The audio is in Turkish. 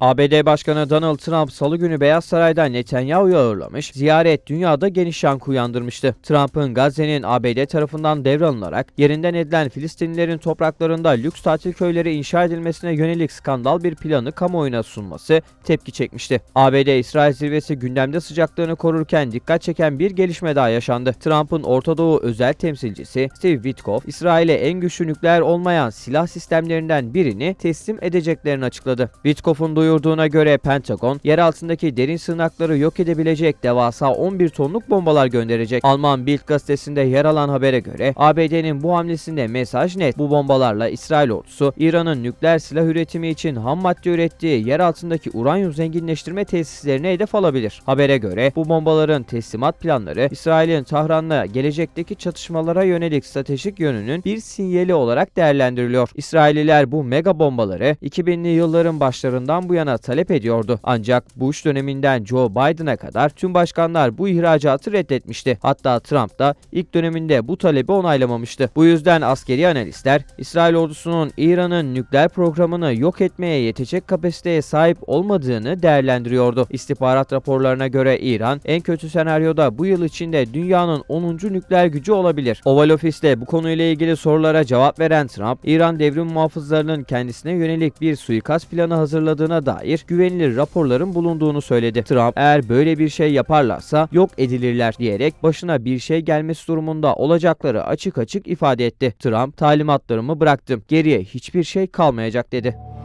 ABD Başkanı Donald Trump salı günü Beyaz Saray'da Netanyahu'yu ağırlamış, ziyaret dünyada geniş yankı uyandırmıştı. Trump'ın Gazze'nin ABD tarafından devralınarak yerinden edilen Filistinlilerin topraklarında lüks tatil köyleri inşa edilmesine yönelik skandal bir planı kamuoyuna sunması tepki çekmişti. ABD-İsrail zirvesi gündemde sıcaklığını korurken dikkat çeken bir gelişme daha yaşandı. Trump'ın Orta Doğu özel temsilcisi Steve Witkoff, İsrail'e en güçlü nükleer olmayan silah sistemlerinden birini teslim edeceklerini açıkladı. Witkoff'un duyurduğuna göre Pentagon, yer altındaki derin sığınakları yok edebilecek devasa 11 tonluk bombalar gönderecek. Alman Bild gazetesinde yer alan habere göre ABD'nin bu hamlesinde mesaj net. Bu bombalarla İsrail ordusu İran'ın nükleer silah üretimi için ham madde ürettiği yer altındaki uranyum zenginleştirme tesislerine hedef alabilir. Habere göre bu bombaların teslimat planları İsrail'in Tahran'la gelecekteki çatışmalara yönelik stratejik yönünün bir sinyali olarak değerlendiriliyor. İsrailliler bu mega bombaları 2000'li yılların başlarından bu yana talep ediyordu. Ancak Bush döneminden Joe Biden'a kadar tüm başkanlar bu ihracatı reddetmişti. Hatta Trump da ilk döneminde bu talebi onaylamamıştı. Bu yüzden askeri analistler İsrail ordusunun İran'ın nükleer programını yok etmeye yetecek kapasiteye sahip olmadığını değerlendiriyordu. İstihbarat raporlarına göre İran en kötü senaryoda bu yıl içinde dünyanın 10. nükleer gücü olabilir. Oval Ofis'te bu konuyla ilgili sorulara cevap veren Trump, İran devrim muhafızlarının kendisine yönelik bir suikast planı hazırladığına dair güvenilir raporların bulunduğunu söyledi. Trump eğer böyle bir şey yaparlarsa yok edilirler diyerek başına bir şey gelmesi durumunda olacakları açık açık ifade etti. Trump talimatlarımı bıraktım. Geriye hiçbir şey kalmayacak dedi.